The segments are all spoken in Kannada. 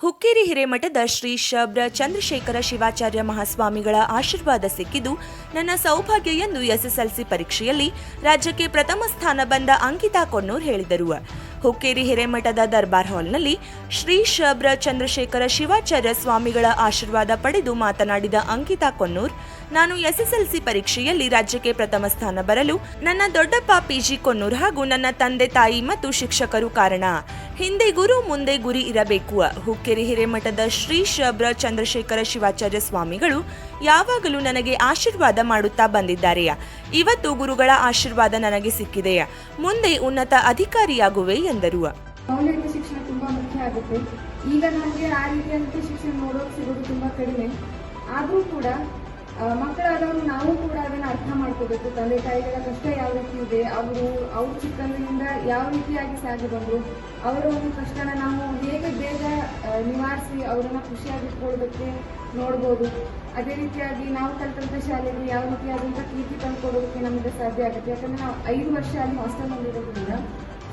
ಹುಕ್ಕೇರಿ ಹಿರೇಮಠದ ಶ್ರೀ ಶಬ್ರ ಚಂದ್ರಶೇಖರ ಶಿವಾಚಾರ್ಯ ಮಹಾಸ್ವಾಮಿಗಳ ಆಶೀರ್ವಾದ ಸಿಕ್ಕಿದ್ದು, ನನ್ನ ಸೌಭಾಗ್ಯ ಎಂದು ಎಸ್ಎಸ್ಎಲ್ಸಿ ಪರೀಕ್ಷೆಯಲ್ಲಿ ರಾಜ್ಯಕ್ಕೆ ಪ್ರಥಮ ಸ್ಥಾನ ಬಂದ ಅಂಕಿತಾ ಕೊನ್ನೂರ್ ಹೇಳಿದರು. ಹುಕ್ಕೇರಿ ಹಿರೇಮಠದ ದರ್ಬಾರ್ ಹಾಲ್ನಲ್ಲಿ ಶ್ರೀ ಶಬ್ರ ಚಂದ್ರಶೇಖರ ಶಿವಾಚಾರ್ಯ ಸ್ವಾಮಿಗಳ ಆಶೀರ್ವಾದ ಪಡೆದು ಮಾತನಾಡಿದ ಅಂಕಿತಾ ಕೊನ್ನೂರ್ ನಾನು ಎಸ್ಎಸ್ಎಲ್ಸಿ ಪರೀಕ್ಷೆಯಲ್ಲಿ ರಾಜ್ಯಕ್ಕೆ ಪ್ರಥಮ ಸ್ಥಾನ ಬರಲು ನನ್ನ ದೊಡ್ಡಪ್ಪ ಪಿಜಿ ಕೊನ್ನೂರ್ ಹಾಗೂ ನನ್ನ ತಂದೆ ತಾಯಿ ಮತ್ತು ಶಿಕ್ಷಕರು ಕಾರಣ. ಹಿಂದೆ ಗುರು, ಮುಂದೆ ಗುರಿ ಇರಬೇಕು. ಹುಕ್ಕೇರಿ ಹಿರೇಮಠದ ಶ್ರೀ ಶಬ್ರ ಚಂದ್ರಶೇಖರ ಶಿವಾಚಾರ್ಯ ಸ್ವಾಮಿಗಳು ಯಾವಾಗಲೂ ನನಗೆ ಆಶೀರ್ವಾದ ಮಾಡುತ್ತಾ ಬಂದಿದ್ದಾರೆಯಾ ಇವತ್ತು ಗುರುಗಳ ಆಶೀರ್ವಾದ ನನಗೆ ಸಿಕ್ಕಿದೆಯಾ ಮುಂದೆ ಉನ್ನತ ಅಧಿಕಾರಿಯಾಗುವೆ ಎಂದರು. ಶಿಕ್ಷಣ ತುಂಬಾ ಮುಖ್ಯ ಆಗುತ್ತೆ. ಈಗ ನಮಗೆ ಆ ರೀತಿಯಾದಂಥ ಶಿಕ್ಷಣ ನೋಡೋಕೆ ಸಿಗೋದು ತುಂಬಾ ಕಡಿಮೆ. ಆದರೂ ಕೂಡ ಮಕ್ಕಳಾದವರು ನಾವು ಕೂಡ ಅದನ್ನು ಅರ್ಥ ಮಾಡ್ಕೋಬೇಕು. ತಂದೆ ತಾಯಿಗಳ ಕಷ್ಟ ಯಾವ ರೀತಿ ಇದೆ, ಅವರು, ಅವ್ರ ಚಿಕ್ಕಂದಿನಿಂದ ಯಾವ ರೀತಿಯಾಗಿ ಸಾಗಿ ಬಂದರು, ಅವರ ಒಂದು ಕಷ್ಟನ ನಾವು ಹೇಗೆ ಬೇಗ ನಿವಾರಿಸಿ ಅವರನ್ನ ಖುಷಿಯಾಗಿಟ್ಕೊಳ್ಳೋದಕ್ಕೆ ನೋಡ್ಬೋದು. ಅದೇ ರೀತಿಯಾಗಿ ನಾವು ಕಲಿತಂಥ ಶಾಲೆಯಲ್ಲಿ ಯಾವ ರೀತಿಯಾದಂಥ ಕೀರ್ತಿ ತಂದುಕೊಡೋದಕ್ಕೆ ನಮಗೆ ಸಾಧ್ಯ ಆಗುತ್ತೆ. ಯಾಕಂದರೆ ನಾವು ಐದು ವರ್ಷ ಅಲ್ಲಿ ಹಾಸ್ಟೆಲ್ ಇರೋದ್ರಿಂದ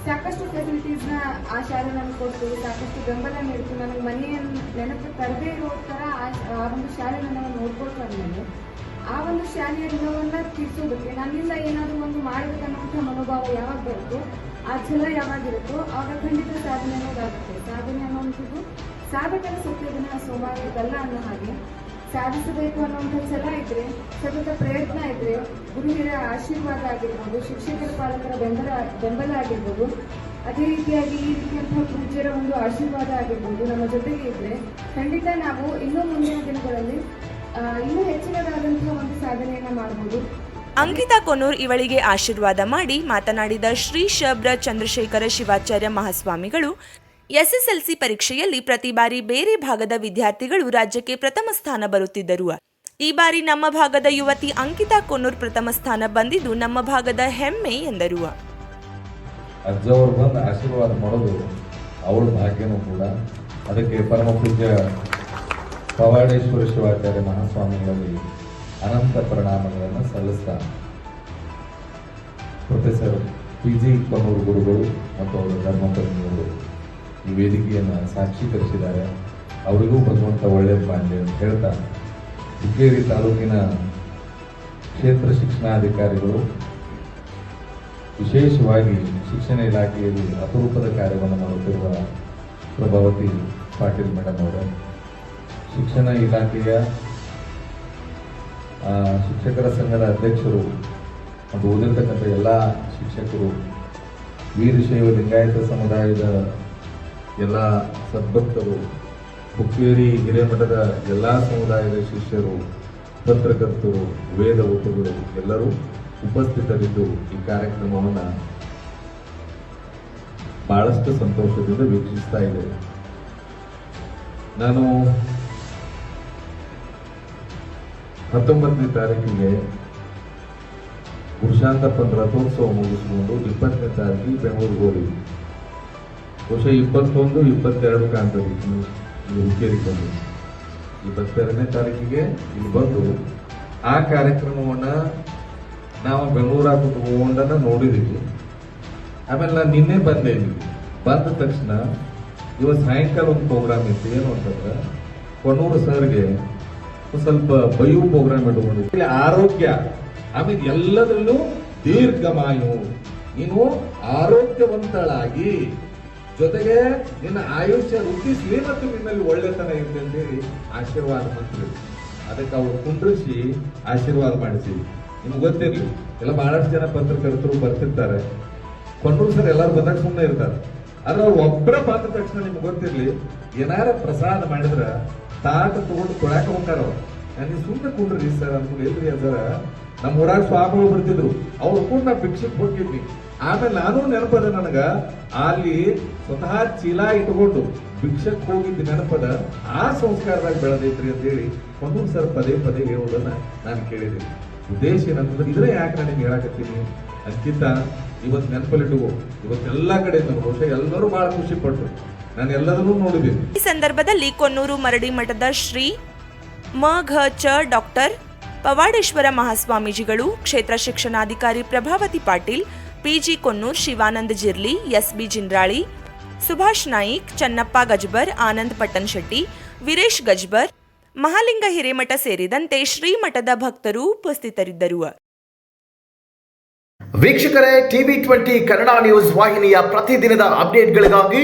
ಸಾಕಷ್ಟು ಫೆಸಿಲಿಟೀಸ್ನ ಆ ಶಾಲೆ ನಮ್ಗೆ ಕೊಡ್ತು ಸಾಕಷ್ಟು ಬೆಂಬಲ ನೀಡ್ತು ನನಗೆ ಮನೆಯನ್ನು ನೆನಪು ತರದೇ ಇರೋ ಥರ ಆ ಒಂದು ಶಾಲೆ ನಾವು ನೋಡ್ಕೊಳ್ತಾ ಇದ್ಮೇಲೆ ಆ ಒಂದು ಶಾಲೆಯ ಋಣವನ್ನು ತೀರ್ಸೋದಕ್ಕೆ ನನ್ನಿಂದ ಏನಾದರೂ ಒಂದು ಮಾಡಬೇಕನ್ನುವಂಥ ಮನೋಭಾವ ಯಾವಾಗ ಬರುತ್ತೋ, ಆ ಛಲ ಯಾವಾಗಿರುತ್ತೋ ಆಗ ಖಂಡಿತ ಸಾಧನೆ ಅನ್ನೋದಾಗುತ್ತೆ. ಸಾಧನೆ ಅನ್ನೋವಂಥದ್ದು ಸಾಧಕರ ಸತ್ಯದನ್ನ ಸೋಮಾರಿದಲ್ಲ ಅನ್ನೋ ಹಾಗೆ. ಸಾಧಿಸಬೇಕು ಅನ್ನುವಂಥ ಛಲ ಇದ್ರೆ, ಸತತ ಪ್ರಯತ್ನ ಇದ್ರೆ ಗುರುವಿನ ಆಶೀರ್ವಾದ ಆಗಿರ್ಬೋದು, ಶಿಕ್ಷಕರ ಪಾಲಕರ ಬೆಂಬಲ ಬೆಂಬಲ ಆಗಿರ್ಬೋದು, ಅದೇ ರೀತಿಯಾಗಿ ಈ ರೀತಿಯಂತಹ ಪೂಜ್ಯರ ಒಂದು ಆಶೀರ್ವಾದ ಆಗಿರ್ಬೋದು ನಮ್ಮ ಜೊತೆಗೆ ಇದ್ರೆ, ಖಂಡಿತ ನಾವು ಇನ್ನೂ ಮುಂದಿನ ದಿನಗಳಲ್ಲಿ ಇನ್ನೂ ಹೆಚ್ಚಿನದಾದಂತಹ ಒಂದು ಸಾಧನೆಯನ್ನ ಮಾಡಬಹುದು ಅಂಕಿತಾ ಕೊನೂರ್ ಇವಳಿಗೆ ಆಶೀರ್ವಾದ ಮಾಡಿ ಮಾತನಾಡಿದ ಶ್ರೀ ಶಬ್ರ ಚಂದ್ರಶೇಖರ ಶಿವಾಚಾರ್ಯ ಮಹಾಸ್ವಾಮಿಗಳು ಎಸ್ಎಸ್ಎಲ್ಸಿ ಪರೀಕ್ಷೆಯಲ್ಲಿ ಪ್ರತಿ ಬಾರಿ ಬೇರೆ ಭಾಗದ ವಿದ್ಯಾರ್ಥಿಗಳು ರಾಜ್ಯಕ್ಕೆ ಪ್ರಥಮ ಸ್ಥಾನ ಬರುತ್ತಿದ್ದರು. ಈ ಬಾರಿ ನಮ್ಮ ಭಾಗದ ಯುವತಿ ಅಂಕಿತಾ ಕೊನೂರ್ ಪ್ರಥಮ ಸ್ಥಾನ ಬಂದಿದ್ದು ನಮ್ಮ ಭಾಗದ ಹೆಮ್ಮೆ ಎಂದರು. ಅಜ್ಜವರು ಬಂದು ಆಶೀರ್ವಾದ ಮಾಡೋದು ಅವಳ ಭಾಗ್ಯನೂ ಕೂಡ. ಅದಕ್ಕೆ ಪರಮ ಪೂಜ್ಯ ಪವಾಡೇಶ್ವರ ಶಿವಾಚಾರ್ಯ ಮಹಾಸ್ವಾಮಿಗಳಲ್ಲಿ ಅನಂತ ಪರಿಣಾಮಗಳನ್ನು ಸಲ್ಲಿಸ್ತಾ ಪ್ರೊಫೆಸರ್ ಪಿ ಜಿ ಕೊನ್ನೂರು ಗುರುಗಳು ಮತ್ತು ಅವರ ಧರ್ಮಪತ್ನಿಯವರು ಈ ವೇದಿಕೆಯನ್ನು ಸಾಕ್ಷೀಕರಿಸಿದ್ದಾರೆ ಅವರಿಗೂ ಭಗವಂತ ಒಳ್ಳೆಯ ಮಾಡಲಿ ಅಂತ ಹೇಳ್ತಾ ಹುಕ್ಕೇರಿ ತಾಲೂಕಿನ ಕ್ಷೇತ್ರ ಶಿಕ್ಷಣಾಧಿಕಾರಿಗಳು ವಿಶೇಷವಾಗಿ ಶಿಕ್ಷಣ ಇಲಾಖೆಯಲ್ಲಿ ಅಪರೂಪದ ಕಾರ್ಯವನ್ನು ಮಾಡುತ್ತಿರುವ ಪ್ರಭಾವತಿ ಪಾಟೀಲ್ ಮೇಡಮ್ ಅವರು. ಶಿಕ್ಷಣ ಇಲಾಖೆಯ ಶಿಕ್ಷಕರ ಸಂಘದ ಅಧ್ಯಕ್ಷರು ಮತ್ತು ಓದಿರ್ತಕ್ಕಂಥ ಎಲ್ಲ ಶಿಕ್ಷಕರು, ವೀರಶೈವ ಲಿಂಗಾಯತ ಸಮುದಾಯದ ಎಲ್ಲ ಸದ್ಭಕ್ತರು ಹುಕ್ಕೇರಿ ಹಿರೇಮಠದ ಎಲ್ಲ ಸಮುದಾಯದ ಶಿಷ್ಯರು, ಪತ್ರಕರ್ತರು, ವೇದ ಎಲ್ಲರೂ ಉಪಸ್ಥಿತರಿದ್ದು ಈ ಕಾರ್ಯಕ್ರಮವನ್ನು ಬಹಳಷ್ಟು ಸಂತೋಷದಿಂದ ವೀಕ್ಷಿಸ್ತಾ ಇದ್ದೇವೆ ನಾನು ಹತ್ತೊಂಬತ್ತನೇ ತಾರೀಕಿಗೆ ಪುರುಷಾಂತ ರಥೋತ್ಸವ ಮುಗಿಸಿಕೊಂಡು ಇಪ್ಪತ್ತನೇ ತಾರೀಕಿಗೆ ಬೆಂಗಳೂರಿಗೆ ಹೋದ್ವಿ ಬಹುಶಃ ಇಪ್ಪತ್ತೊಂದು, ಇಪ್ಪತ್ತೆರಡು ಕಾಣ್ತದೆ ಹುಕ್ಕೇರಿಗೆ ಬಂದು ಇಪ್ಪತ್ತೆರಡನೇ ತಾರೀಕಿಗೆ ಇಲ್ಲಿ ಬಂದು ಆ ಕಾರ್ಯಕ್ರಮವನ್ನು ನಾವು ಬೆಂಗಳೂರಾಗ ಕುತ್ಕೊಂಡನ್ನ ನೋಡಿದ್ದೀವಿ ಆಮೇಲೆ ನಾನು ನಿನ್ನೆ ಬಂದೆ ಇಲ್ಲಿ. ಬಂದ ತಕ್ಷಣ ಇವತ್ತು ಸಾಯಂಕಾಲ ಒಂದು ಪ್ರೋಗ್ರಾಮ್ ಇತ್ತು. ಏನು ಅಂತಂದ್ರೆ ಕೊಣ್ಣೂರು ಸರ್ಗೆ ಸ್ವಲ್ಪ ಬಯೋ ಪ್ರೋಗ್ರಾಮ್ ಇಟ್ಕೊಂಡಿದ್ವಿ ಆರೋಗ್ಯ. ಆಮೇಲೆ ಎಲ್ಲದರಲ್ಲೂ ದೀರ್ಘಮಾಯು. ನೀನು ಆರೋಗ್ಯವಂತಳಾಗಿ. ಜೊತೆಗೆ ನಿನ್ನ ಆಯುಷ್ಯ ವೃದ್ಧಿಸ್ಲಿ ಮತ್ತು ನಿನ್ನಲ್ಲಿ ಒಳ್ಳೆತನ ಇರಲಿ ಅಂತೇಳಿ ಆಶೀರ್ವಾದ ಮಾಡ್ತೀವಿ. ಅದಕ್ಕೆ ಅವರು ಕುಂಡ್ರಿಸಿ ಆಶೀರ್ವಾದ ಮಾಡಿಸಿ. ನಿಮ್ಗೆ ಗೊತ್ತಿರಲಿ, ಎಲ್ಲ ಬಹಳಷ್ಟು ಜನ ಪತ್ರಕರ್ತರು ಬರ್ತಿರ್ತಾರೆ. ಕೊಂಡ್ರು ಸರ್ ಎಲ್ಲರೂ ಬಂದಾಗ ಸುಮ್ಮನೆ ಇರ್ತಾರೆ. ಆದ್ರೆ ಅವ್ರು ಒಬ್ಬರ ಬಂದ ತಕ್ಷಣ ನಿಮ್ಗೆ ಗೊತ್ತಿರಲಿ, ಏನಾರ ಪ್ರಸಾದ ಮಾಡಿದ್ರೆ ತಾಟ ತಗೊಂಡು ಕೊಡಾಕ ಹೋಗ್ತಾರ ಅವ್ರು. ನನಗೆ ಸುಮ್ಮನೆ ಕೂಡ್ರಿ ಸರ್ ಅಂದ್ಬಿಟ್ಟು ಎಲ್ರಿ ಸರ. ನಮ್ಮ ಊರಾಗ ಸ್ವಾಮಿಗಳು ಬರ್ತಿದ್ರು. ಅವ್ರು ಕೂಡ ನಾ ಭಿಕ್ಷಕ್ಕೆ ಹೋಗಿದ್ವಿ. ಆಮೇಲೆ ನಾನು ನೆನಪದ ನನಗ, ಅಲ್ಲಿ ಸ್ವತಃ ಚೀಲ ಇಟ್ಕೊಂಡು ಭಿಕ್ಷಕ್ ಹೋಗಿದ್ದು ನೆನಪದ ಆ ಸಂಸ್ಕಾರದಾಗ ಬೆಳೆದೈತ್ರಿ ಅಂತ ಹೇಳಿ ಕೊಂಡೂರು ಸರ್ ಪದೇ ಪದೇ ಹೇಳೋದನ್ನ ನಾನು ಕೇಳಿದ್ದೀನಿ ಉದ್ದೇಶ ಏನಂತಂದ್ರೆ ಇದ್ರೆ ಯಾಕೆ ನಾನು ಹೇಳಕತ್ತೀನಿ? ಅದಕ್ಕಿಂತ ಇವತ್ತು ನೆನಪಲ್ಲಿಟ್ಟುಕೋ ಇವತ್ತೆಲ್ಲ ಕಡೆ ಬಹುಶಃ ಎಲ್ಲರೂ ಬಹಳ ಖುಷಿ ಪಟ್ಟರು ನಾನು ಎಲ್ಲದನ್ನೂ ನೋಡಿದ್ದೀನಿ ಈ ಸಂದರ್ಭದಲ್ಲಿ ಕೊನ್ನೂರು ಮರಡಿ ಮಠದ ಶ್ರೀ ಮ ಘ ಚ ಡಾಕ್ಟರ್ ಪವಾಡೇಶ್ವರ ಮಹಾಸ್ವಾಮೀಜಿಗಳು, ಕ್ಷೇತ್ರ ಶಿಕ್ಷಣಾಧಿಕಾರಿ Prabhavati Patil P G Konnur, Shivananda Jirli S B Jindrali, Subhash Naik, Channappa Gajbar, Anand Pattan Shetty, Veeresh Gajbar, Mahalinga Hiremath ಸೇರಿದಂತೆ ಶ್ರೀಮಠದ ಭಕ್ತರು ಉಪಸ್ಥಿತರಿದ್ದರು. ವೀಕ್ಷಕರೇ, ಟಿವಿ ಟ್ವೆಂಟಿ ಕನ್ನಡ ನ್ಯೂಸ್ ವಾಹಿನಿಯ ಪ್ರತಿದಿನದ ಅಪ್ಡೇಟ್ಗಳಿಗಾಗಿ